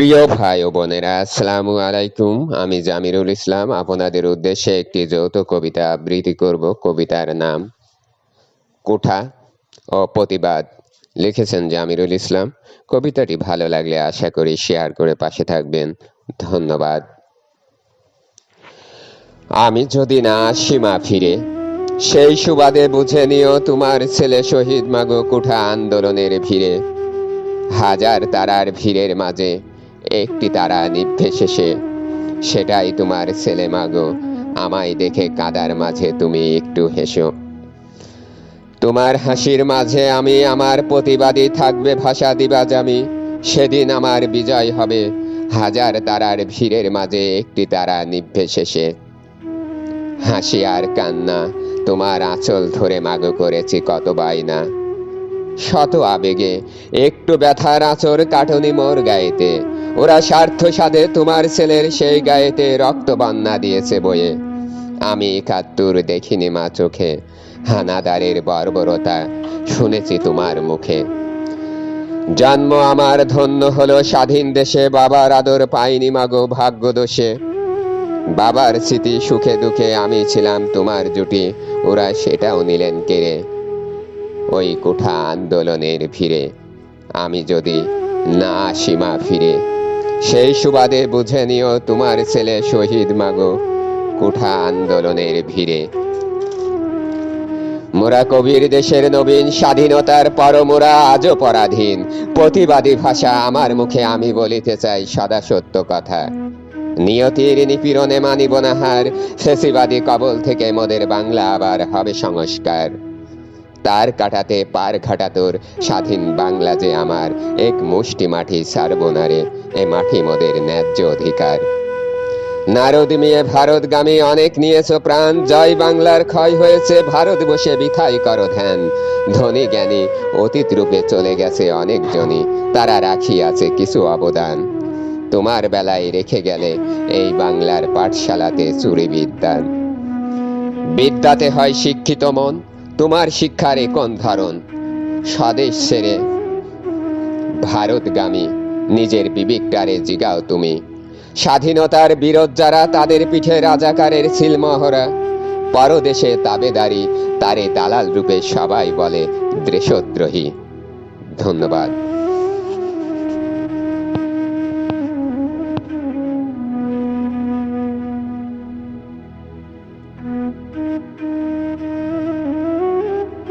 প্রিয় ভাই ও বোনেরা, আসসালামু আলাইকুম। আমি জামিরুল ইসলাম, আপনাদের উদ্দেশ্যে একটি যৌথ কবিতা আবৃত্তি করব। কবিতার নাম কোঠা ও প্রতিবাদ। লিখেছেন জামিরুল ইসলাম। কবিতাটি ভালো লাগলে আশা করি শেয়ার করে পাশে থাকবেন। ধন্যবাদ। আমি যদি না সীমা ফিরে, সেই সুবাদে বুঝে নিও তোমার ছেলে শহীদ মাগো কুঠা আন্দোলনের ভিড়ে। হাজার তারার ভিড়ের মাঝে একটি তারা নিভে শেষে সেটাই তোমার ছেলে মাগো আমায় দেখে কাদার মাঝে তুমি একটু হেসো। তোমার হাসির মাঝে আমি আমার প্রতিবাদী থাকবে ভাষা দিবাজ আমি সেদিন আমার বিজয় হবে। হাজার তারার ভিড়ের মাঝে একটি তারা নিভে শেষে হাসি আর কান্না তোমার আঁচল ধরে মাগো করেছি কত বাইনা শত আবেগে একটু ব্যথার আঁচর কাটনি মোর গায়েতে। ওরা স্বার্থ সাধে তোমার ছেলের সেই গায়েতে রক্ত বন্যা দিয়েছে বয়ে আমি একাত্তর দেখিনি মা চোখে, হানাদারের বর্বরতা শুনেছি তোমার মুখে। জন্ম আমার ধন্য হলো স্বাধীন দেশে, বাবার আদর পাইনি মাগো ভাগ্য দোষে বাবার স্মৃতি সুখে দুঃখে আমি ছিলাম তোমার জুটি, ওরা সেটাও নিলেন কেড়ে। ওই কোঠা আন্দোলনের ভিড়ে, আমি যদি না আসি ফিরে সেই সুবাদে বুঝে নিও তোমার ছেলে শহীদ মাগো কুঠা আন্দোলনের ভিড়ে। মোরা কবির দেশের নবীন, স্বাধীনতার পর মোরা আজও পরাধীন। প্রতিবাদী ভাষা আমার মুখে আমি বলিতে চাই সদা সত্য কথা। নিয়তির নিপীড়নে মানিব না হার কবল থেকে মোদের বাংলা আবার হবে সংস্কার। তার কাটাতে পার ঘাটাতোর স্বাধীন বাংলা যে আমার, এক মুষ্টি মাটি সারব না এ মাটি মোদের ন্যায্য অধিকার। নারদ মিয়ে ভারতগামী অনেক নিয়েছ প্রাণ। জয় বাংলার ক্ষয় হয়েছে, ভারত বসে বিথাই করো ধ্যান। ধনী জ্ঞানী, অতীত রূপে চলে গেছে অনেক জনই তারা রাখিয়াছে কিছু অবদান। তোমার বেলায় রেখে গেলে এই বাংলার পাঠশালাতে চুরি বিদ্যান। বিদ্যাতে হয় শিক্ষিত মন, তোমার শিক্ষার কোন ধরন। স্বদেশ ছেড়ে ভারতগামী নিজের বিবেকটারে জিগাও তুমি। স্বাধীনতার বিরোধ যারা তাদের পিঠে রাজাকারের সিলমহরা পরদেশে তাবেদারি, তারে দালাল রূপে সবাই বলে দেশদ্রোহী ধন্যবাদ।